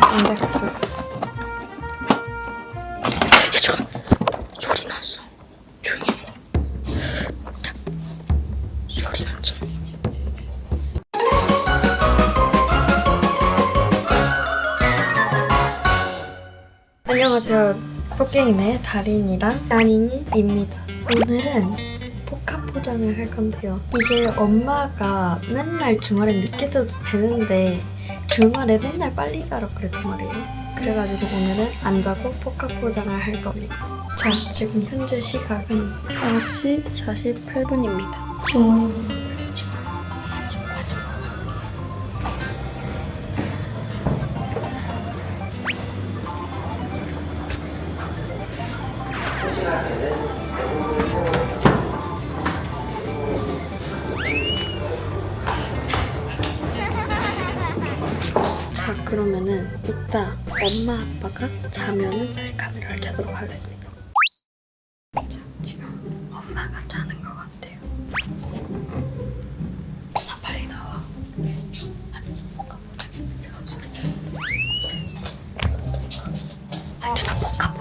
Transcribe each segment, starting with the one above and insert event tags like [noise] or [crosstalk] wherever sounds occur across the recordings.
인덱스. 잠깐 소리 났어. 조용히 해. 자, 소리 났죠. 안녕하세요. 토깽이네 달인이랑 나린이입니다. 오늘은 포카 포장을 할 건데요. 이게 엄마가 맨날 주말에 늦게 자도 되는데 주말에 맨날 빨리 자라 그랬단 말이에요. 그래가지고 오늘은 안 자고 포카 포장을 할 겁니다. 자, 지금 현재 시각은 9시 48분입니다. 지 자 그러면은 이따 엄마 아빠가 자면은 카메라를 켜도록 하겠습니다. 자 지금 엄마가 자는 것 같아요. 나 빨리 나와. 아니 누나 보포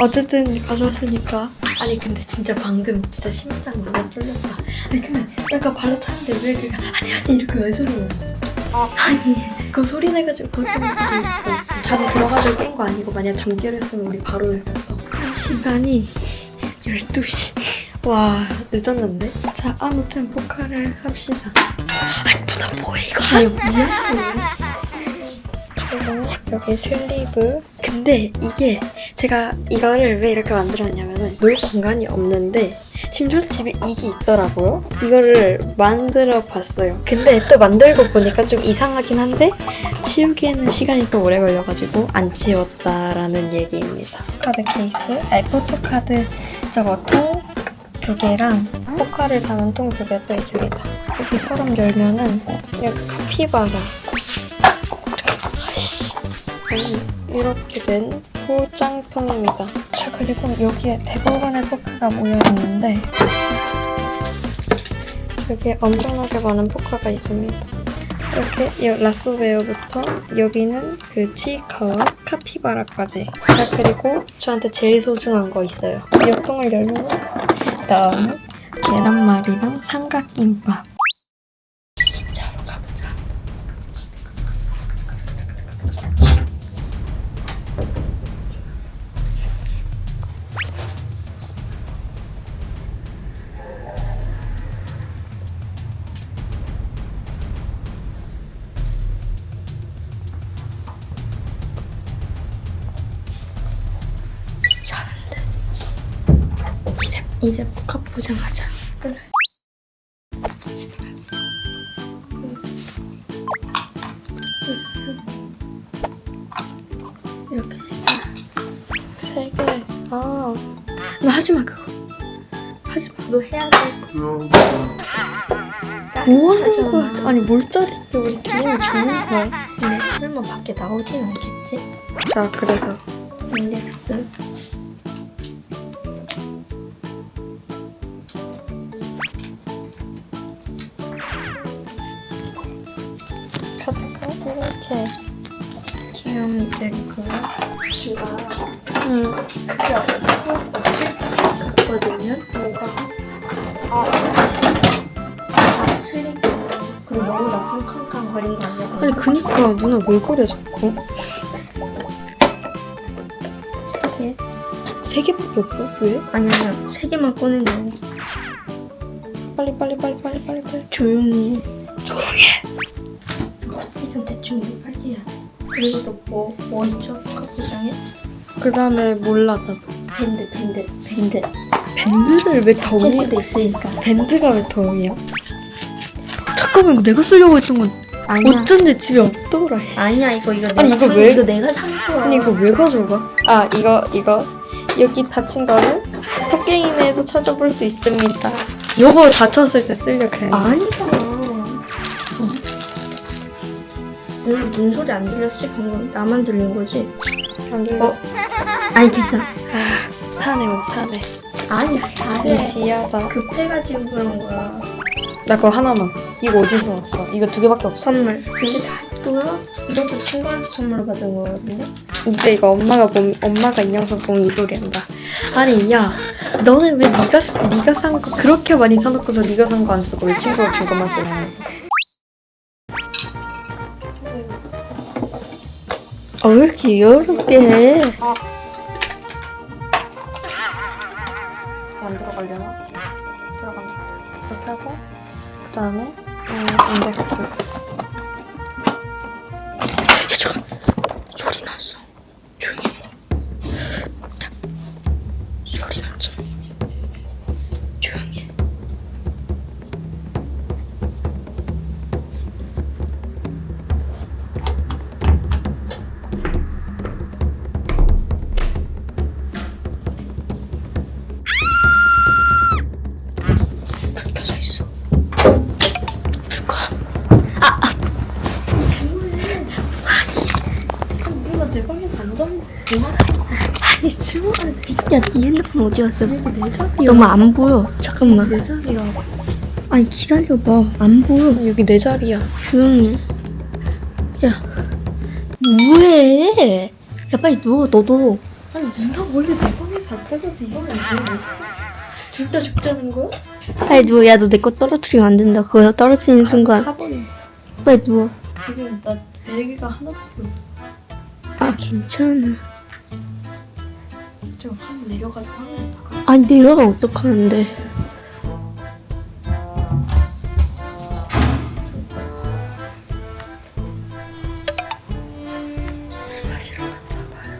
어쨌든 가져왔으니까. 아니 근데 진짜 방금 진짜 심장 너무 쫄렸다. 아니 근데 내가 발로 차는데 왜 그가 아니 아니 이렇게 왜 소리 났어 아니 그 소리 내가지고 그것 때문에 [laughs] 자주 들어가지고 깬 거 아니고 만약 잠결 했으면 우리 바로 했어. 시간이 12시. 와 늦었는데? 자 아무튼 포카를 합시다. 아 누나 뭐해 이거? 아니 뭐야 그리고 여기 슬리브. 근데 이게 제가 이거를 왜 이렇게 만들었냐면은 놀 공간이 없는데 집에 이게 있더라고요 이거를 만들어 봤어요. 근데 또 만들고 보니까 좀 이상하긴 한데 치우기에는 시간이 좀 오래 걸려가지고 안 치웠다라는 얘기입니다. 카드 케이스? 아니 포토카드 저거 통 두 개랑 포카를 담은 통 두 개 또 있습니다. 여기 서랍 열면은 여기 카피바라 아이씨. 음, 이렇게 된 포장통입니다. 자 그리고 여기에 대부분의 포카가 모여 있는데 여기에 엄청나게 많은 포카가 있습니다. 이렇게 이 라소베어부터 여기는 그 치카와 카피바라까지. 자 그리고 저한테 제일 소중한 거 있어요. 이 통을 열면 다음 계란말이랑 삼각김밥. 이제 복합 포장하자. 그래. 이렇게 세 개. 세 개. 아, 너 하지 마 그거. 하지 마. 너 해야 돼. 뭐 하는 거야? 아니 몰짜리 우리 드림이 주는 거야. 근데 설마 밖에 나오진 않겠지? 자 그래서 인덱스 귀요미들이고요. 귀가 응. 그게 같거든요. 뭐가? 아, 아 슬리퍼. 근데 너무 나康康 거린 거 아니야? 아니 그니까 누나 뭘 거려 자꾸? 세 개? 세 개밖에 없어? 왜? 아니 아니야 세 개만 꺼내는 거 빨리 빨리 빨리 빨리 빨리 빨리. 조용히 해 조용히 해 그리고 또뭐 뭐 있죠? 커피장에? 그 다음에 몰라 나도. 밴드 밴드 밴드 밴드를 왜? 채소도 있으니까 밴드가 왜 더위야? 잠깐만 이거 내가 쓰려고 했던 건 아니야 어쩐지 집에 없더라. 아니야 이거 이거 아니, 내가 이거 산, 왜- 이거 내가 산 거야 아니 이거 왜 가져가? 아 이거 이거 여기 닫힌 거는 토깽이네에서 찾아볼 수 있습니다. 요거 닫혔을 때 쓰려 그래. 아니잖 아 오늘 문 소리 안 들렸지? 방금 나만 들린 거지? 안 들려. 어? 아니 괜찮아 못하네 못하네. 아니야 잘해 지하다. 급해가지고 그런 거야 나 그거 하나만. 이거 어디서 왔어? 이거 두 개밖에 없어. 선물 이게 다 있고요 이것도 친구한테 선물로 받은 거거든요 근데 이거 엄마가 보면 엄마가 이 영상 보면 이 소리 한다. 아니 야 너는 왜 네가 사- 네가 산 거 그렇게 많이 사놓고서 네가 산 거 안 쓰고 왜 친구가 준 것만 쓰냐? 아 왜 이렇게 여롭게 해 안 들어가려나? 들어간다. 이렇게 하고 그 다음에 음, 인덱스. 잠깐 소리 났어 핸드폰 어디 갔어 자리야. 너무 안 보여 잠깐만 내 자리야. 아니 기다려봐 안 보여 여기 내 자리야. 조용히 해. 야 뭐해 야 빨리 누워 너도 아니 네가 원래 내 방에서 안 자는데 이거는 왜? 둘다 죽자는 거야? 빨리 누워 야 너 내 거 떨어뜨리면 안 된다 그거 떨어뜨리는 순간 사버려. 빨리 누워 지금 나네 개가 하나밖에 없어. 아 괜찮아 좀 내려가서 나가. 아니 내려가 어떡하는데 마시러 갔다 봐요.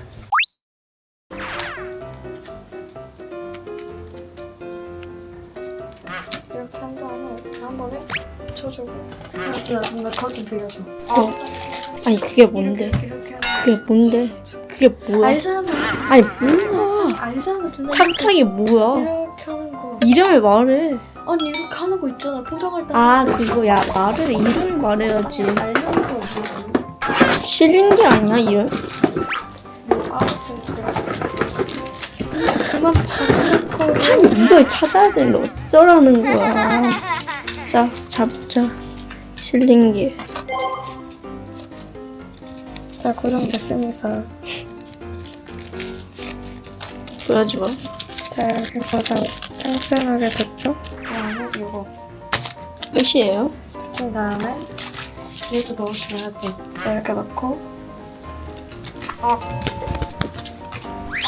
이렇게 한 다음에 한 번에 쳐주고 나 뭔가 더좀 빌려줘. 어. 아니 그게 뭔데 이렇게 이렇게 하는 그게 뭔데 그게 뭐야 알잖아. 아니 뭐야 알잖아. 누나 창창이 뭐야 이렇게 하는 거. 이름을 말해 아니 이렇게 하는 거 있잖아. 포장할 때. 아 그거 야 말을 이름을 말해야지 알면서 뭐지? 실린 게 아니야 이름 뭐 아무튼 그래. 그만 이걸 찾아야 되는데 어쩌라는 거야 자 잡자 실린 게 자 고정됐습니다. 보여줘 자 이렇게 고정 짱짱하게 됐죠? 그다음에 이거. 끝이에요? 그 다음에 얘도 넣어줘야지. 이렇게 넣고.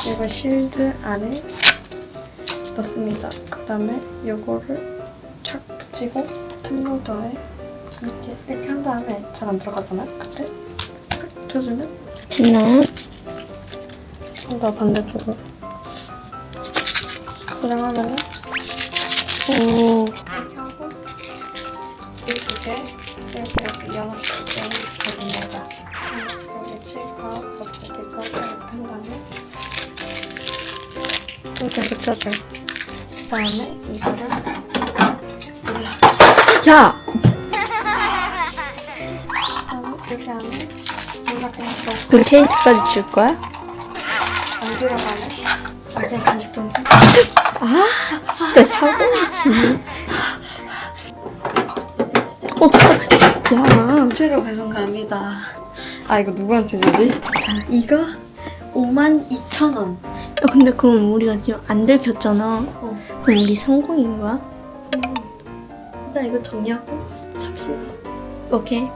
이거 실드 안에 넣습니다. 그 다음에 이거를 착 붙이고 톱로더에 이렇게 이렇게 한 다음에 잘 안 들어가잖아요. 그때? 탁 붙여주면? 됐나 좀더 반대쪽으로 고정하면은 오 이렇게 하고 이두개 이렇게 이렇게 연합시켜 됩니다. 여기 칠까 버티까 이렇게 한 다음에 이렇게 붙여줘요. 그다음에 이거를 야! 그다음에 이렇게 하면 이렇게 해서 그 케이스까지 줄 거야? 안 들어가네. 아 그냥 간식 좀. 아 진짜 사고치네 어, 야 새로 배송 갑니다. 아 이거 누구한테 주지? 자, 이거 5만 2천 원. 야, 근데 그럼 우리가 지금 안 들켰잖아. 어. 그럼 우리 성공인 거야? 일단 이거 정리하고 삽시다. 오케이.